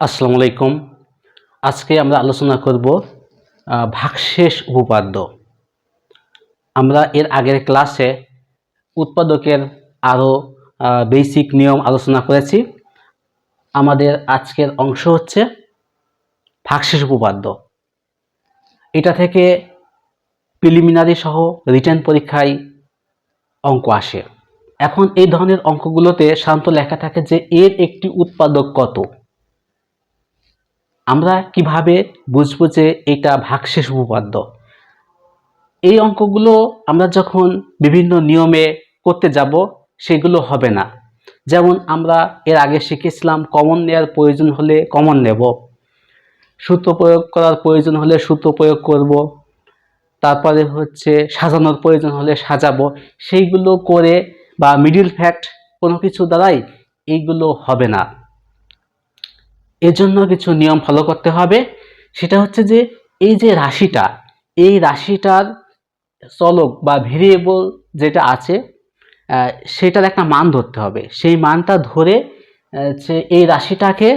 আসসালামু আলাইকুম। আজকে আমরা আলোচনা করব ভাগশেষ উপপাদ্য। আমরা এর আগের ক্লাসে উৎপাদকের আরও বেসিক নিয়ম আলোচনা করেছি। আমাদের আজকের অংশ হচ্ছে ভাগশেষ উপপাদ্য। এটা থেকে প্রিলিমিনারি সহ রিটার্ন পরীক্ষায় অঙ্ক আসে। এখন এই ধরনের অঙ্কগুলোতে সাধারণত লেখা থাকে যে এর একটি উৎপাদক কত? আমরা কীভাবে বুঝব যে এটা ভাগশেষ উপপাদ্য? এই অঙ্কগুলো আমরা যখন বিভিন্ন নিয়মে করতে যাব, সেগুলো হবে না। যেমন আমরা এর আগে শিখেছিলাম কমন নেওয়ার প্রয়োজন হলে কমন নেব, সূত্র প্রয়োগ করার প্রয়োজন হলে সূত্র প্রয়োগ করব, তারপরে হচ্ছে সাজানোর প্রয়োজন হলে সাজাবো, সেইগুলো করে বা মিডিল ফ্যাক্ট কোনো কিছু দ্বারাই এইগুলো হবে না। এজন্য কিছু নিয়ম ফলো করতে হবে। সেটা হচ্ছে যে, এই যে রাশিটা, এই রাশিটার চলক বা ভেরিয়েবল যেটা আছে সেটার একটা মান ধরতে হবে। সেই মানটা ধরে এই রাশিটাকে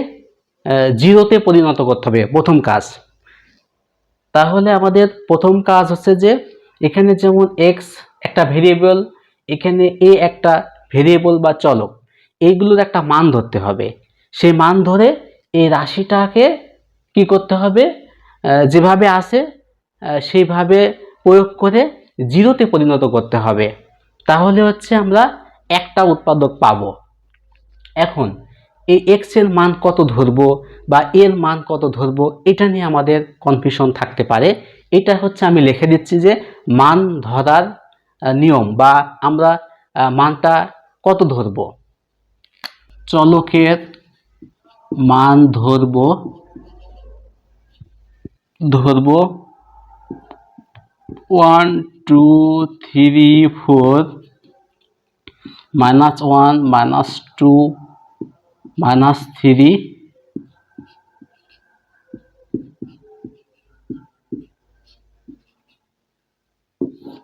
জিরোতে পরিণত করতে হবে প্রথম কাজ। তাহলে আমাদের প্রথম কাজ হচ্ছে যে, এখানে যেমন এক্স একটা ভেরিয়েবল এখানে এ একটা ভেরিয়েবল বা চলক, এইগুলোর একটা মান ধরতে হবে। সেই মান ধরে এই রাশিটাকে কি করতে হবে? যেভাবে আসে সেইভাবে প্রয়োগ করে জিরোতে পরিণত করতে হবে। তাহলে হচ্ছে আমরা একটা উৎপাদক পাবো। এখন এই এক্সের মান কত ধরবো বা এর মান কত ধরবো, এটা নিয়ে আমাদের কনফিউশন থাকতে পারে। এটা হচ্ছে আমি লিখে দিচ্ছি যে মান ধরার নিয়ম বা আমরা মানটা কত ধরবো? চলকের মান ধরবো ধরবো one two three four minus one minus two minus three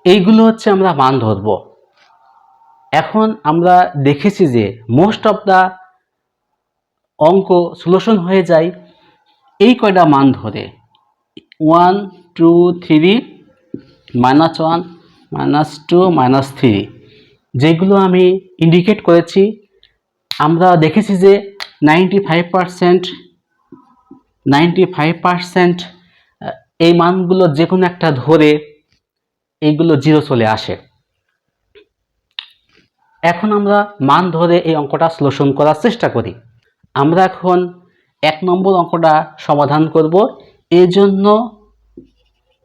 এইগুলো হচ্ছে আমরা মান ধরব। এখন আমরা দেখেছি যে মোস্ট অফ দা অঙ্ক সলিউশন হয়ে যায়। এই কয়টা মান ধরে? One two three minus one minus two minus three যেগুলো আমি ইন্ডিকেট করেছি। আমরা দেখেছি যে ninety five percent ninety five percent এই মানগুলো যে কোনো একটা ধরে এইগুলো জিরো চলে আসে। এখন আমরা মান ধরে এই অঙ্কটা সলিউশন করার চেষ্টা করি। আমরা এখন এক নম্বর অঙ্কটা সমাধান করব। এই জন্য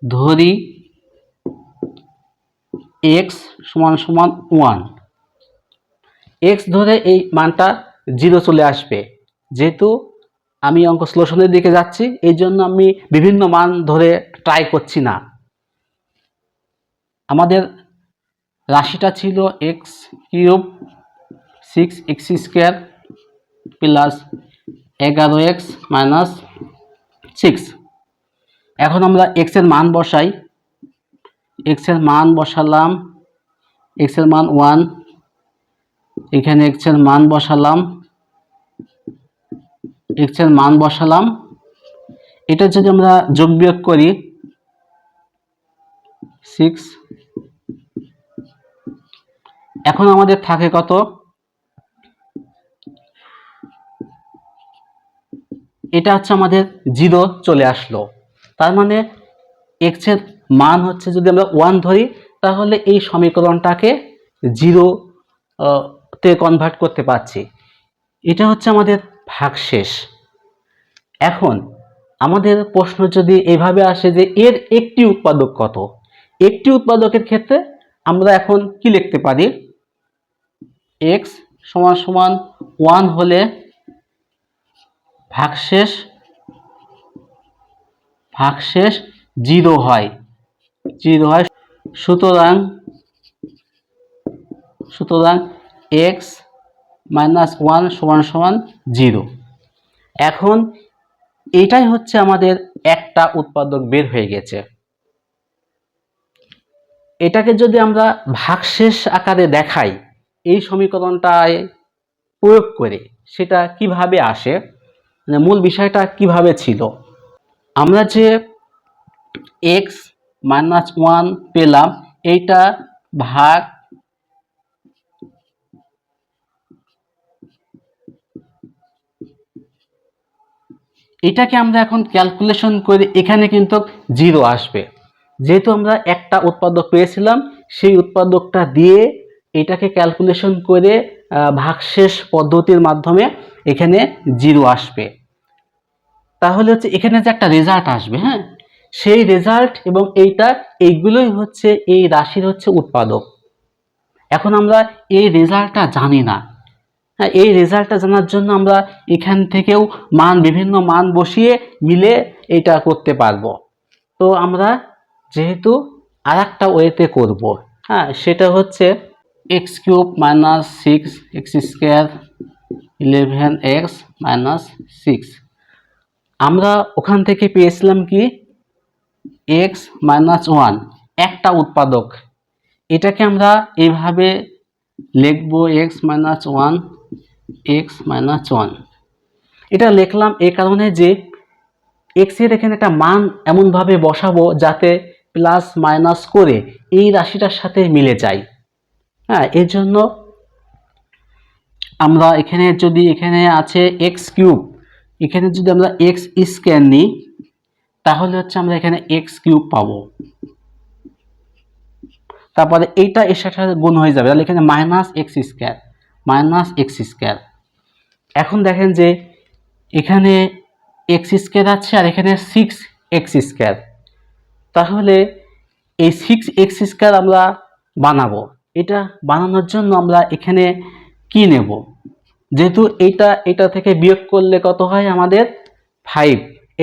ধরি এক্স সমান সমান ওয়ান এক্স ধরে এই মানটা জিরো চলে আসবে। যেহেতু আমি অঙ্ক সলিউশনের দিকে যাচ্ছি, এই জন্য আমি বিভিন্ন মান ধরে ট্রাই করছি না। আমাদের রাশিটা ছিল x cube six x square plus এগারো এক্স মাইনাস সিক্স। এখন আমরা এক্সের মান বসাই। এক্সের মান বসালাম। এক্সের মান ওয়ান। এখানে এক্সের মান বসালাম। এক্সের মান বসালাম। এটা যদি আমরা যোগ বিয়োগ করি, সিক্স। এখন আমাদের থাকে কত? এটা হচ্ছে আমাদের জিরো চলে আসলো। তার মানে এক্সের মান হচ্ছে যদি আমরা ওয়ান ধরি, তাহলে এই সমীকরণটাকে জিরো তে কনভার্ট করতে পারছি। এটা হচ্ছে আমাদের ভাগশেষ। এখন আমাদের প্রশ্ন যদি এভাবে আসে যে এর একটি উৎপাদক কত? একটি উৎপাদকের ক্ষেত্রে আমরা এখন কি লিখতে পারি? এক্স সমান সমান ওয়ান হলে ভাগশেষ ভাগশেষ জিরো হয়। জিরো হয়, সুতরাং সুতরাং এক্স মাইনাস ওয়ান সমান সমান জিরো। এখন এটাই হচ্ছে আমাদের একটা উৎপাদক বের হয়ে গেছে। এটাকে যদি আমরা ভাগশেষ আকারে দেখাই, এই সমীকরণটায় প্রয়োগ করে সেটা কীভাবে আসে? মানে মূল বিষয়টা কীভাবে ছিল? আমরা যে এক্স মাইনাস ওয়ান পেলাম, এইটা ভাগ এটাকে আমরা এখন ক্যালকুলেশন করে এখানে কিন্তু জিরো আসবে। যেহেতু আমরা একটা উৎপাদক পেয়েছিলাম, সেই উৎপাদকটা দিয়ে এটাকে ক্যালকুলেশন করে ভাগশেষ পদ্ধতির মাধ্যমে এখানে জিরো আসবে। তাহলে হচ্ছে এখানে যে একটা রেজাল্ট আসবে হ্যাঁ? সেই রেজাল্ট এবং এইটা, এইগুলোই হচ্ছে এই রাশির হচ্ছে উৎপাদক। এখন আমরা এই রেজাল্টটা জানি না। হ্যাঁ এই রেজাল্টটা জানার জন্য আমরা এখান থেকেও মান, বিভিন্ন মান বসিয়ে মিলে এটা করতে পারব। তো আমরা যেহেতু আর একটা ওয়েতে করব হ্যাঁ সেটা হচ্ছে x cube minus six x square eleven x minus six আমরা ওখান থেকে পেয়েছিলাম কি? এক্স মাইনাস ওয়ান একটা উৎপাদক। এটাকে আমরা এইভাবে লিখব x minus one x minus one এটা লিখলাম এই কারণে যে এক্সের এখানে একটা মান এমনভাবে বসাবো যাতে প্লাস মাইনাস করে এই রাশিটার সাথে মিলে যায়। হ্যাঁ এর জন্য আমরা এখানে যদি এখানে আছে এক্স কিউব এখানে যদি আমরা এক্স স্কোয়ার নিই, তাহলে হচ্ছে আমরা এখানে এক্স কিউব পাবো। তারপরে এইটা এর সাথে গুণ হয়ে যাবে। তাহলে এখানে minus x square minus x square এখন দেখেন যে এখানে এক্স স্কোয়ার আছে আর এখানে সিক্স এক্স স্কোয়ার তাহলে এই সিক্স এক্স স্কোয়ার আমরা বানাবো। এটা বানানোর জন্য আমরা এখানে কি নেব? যেহেতু এইটা এটা থেকে বিয়োগ করলে কত হয় আমাদের? ফাইভ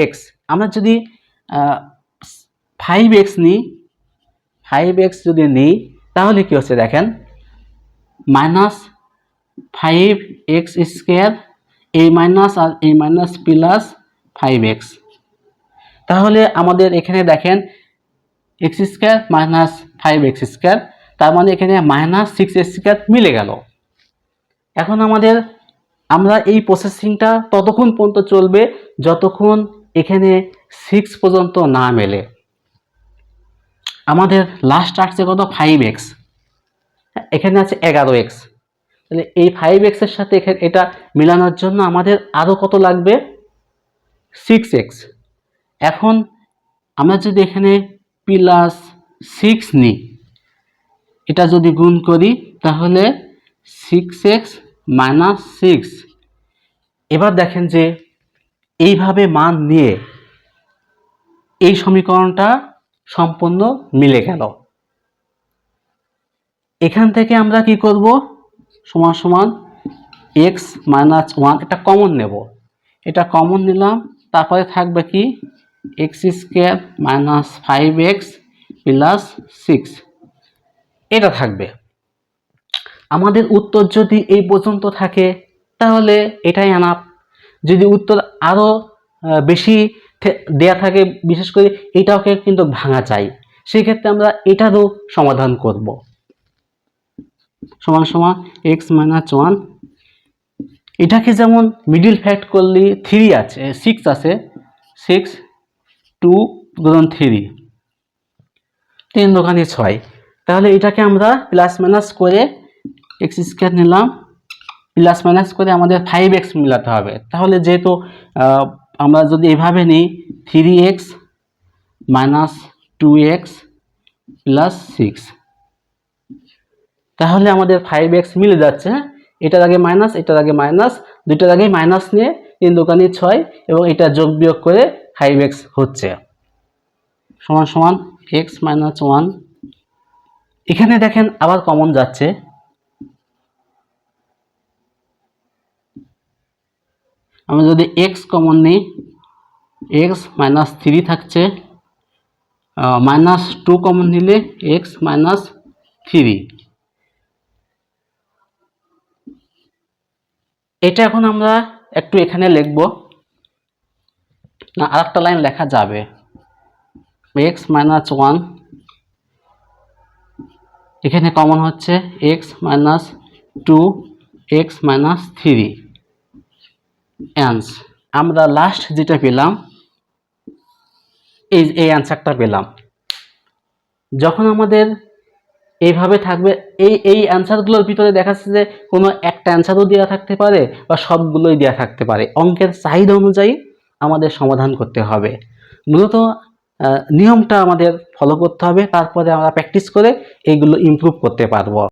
এক্স আমরা যদি ফাইভ এক্স নিই ফাইভ এক্স যদি নিই, তাহলে কী হচ্ছে দেখেন? মাইনাস ফাইভ এক্স স্কোয়ার এই মাইনাস আর এই মাইনাস প্লাস ফাইভ এক্স তাহলে আমাদের এখানে দেখেন x square minus five x square তার মানে এখানে মাইনাস সিক্স এক্স স্কোয়ার মিলে গেল। এখন আমাদের আমরা এই প্রসেসিংটা ততক্ষণ পর্যন্ত চলবে যতক্ষণ এখানে সিক্স পর্যন্ত না মেলে। আমাদের লাস্ট আসছে কত? ফাইভ এক্স এখানে আছে এগারো এক্স তাহলে এই ফাইভ এক্সের সাথে এখানে এটা মেলানোর জন্য আমাদের আরও কত লাগবে? সিক্স এক্স এখন আমরা যদি এখানে প্লাস সিক্স নিই, এটা যদি গুণ করি, তাহলে সিক্স এক্স মাইনাস সিক্স। এবার দেখেন যে এইভাবে মান নিয়ে এই সমীকরণটা সম্পূর্ণ মিলে গেল। এখান থেকে আমরা কি করব? সমান সমান এক্স মাইনাস ওয়ান, এটা কমন নেব। এটা কমন নিলাম, তারপরে থাকবে কি? X square minus five x plus six. এটা থাকবে। আমাদের উত্তর যদি এই পর্যন্ত থাকে, তাহলে এটাই আনাপ। যদি উত্তর আরও বেশি দেয়া থাকে, বিশেষ করে এটাকে কিন্তু ভাঙা চাই। সেই ক্ষেত্রে আমরা এটারও সমাধান করব। সমান সমান এক্স মাইনাস ওয়ান এটাকে যেমন মিডিল ফ্যাক্ট করলে থ্রি আছে সিক্স আছে সিক্স টু গুণ থ্রি তিন দোকানে ছয়। তাহলে এটাকে আমরা প্লাস মাইনাস করে এক্স স্কোয়ার নিলাম প্লাস মাইনাস করে আমাদের ফাইভ এক্স মিলাতে হবে। তাহলে যেহেতু আমরা যদি এভাবে নিই three x minus two x plus six তাহলে আমাদের ফাইভ এক্স মিলে যাচ্ছে। এটার আগে মাইনাস এটার আগে মাইনাস দুইটার আগে মাইনাস নিয়ে তিন দোকানে ছয় এবং এটা যোগ বিয়োগ করে ফাইভ এক্স হচ্ছে। সমান সমান এক্স মাইনাস ওয়ান এখানে দেখেন আবার কমন যাচ্ছে। আমি যদি এক্স কমন নিই এক্স মাইনাস থ্রি থাকছে মাইনাস টু কমন নিলে এক্স মাইনাস থ্রি এটা এখন আমরা একটু এখানে লিখব। না, আরেকটা লাইন লেখা যাবে। এক্স মাইনাস ওয়ান এখানে কমন হচ্ছে x minus two x minus three অ্যান্স আমরা লাস্ট যেটা পেলাম, এই এই অ্যান্সারটা পেলাম। যখন আমাদের এইভাবে থাকবে, এই এই অ্যান্সারগুলোর ভিতরে দেখা যাচ্ছে যে কোনো একটা অ্যান্সারও দেওয়া থাকতে পারে বা সবগুলোই দেওয়া থাকতে পারে। অঙ্কের চাহিদা অনুযায়ী আমাদের সমাধান করতে হবে। মূলত নিয়মটা আমাদের ফলো করতে হবে, তারপরে আমরা প্র্যাকটিস করে এইগুলো ইমপ্রুভ করতে পারব।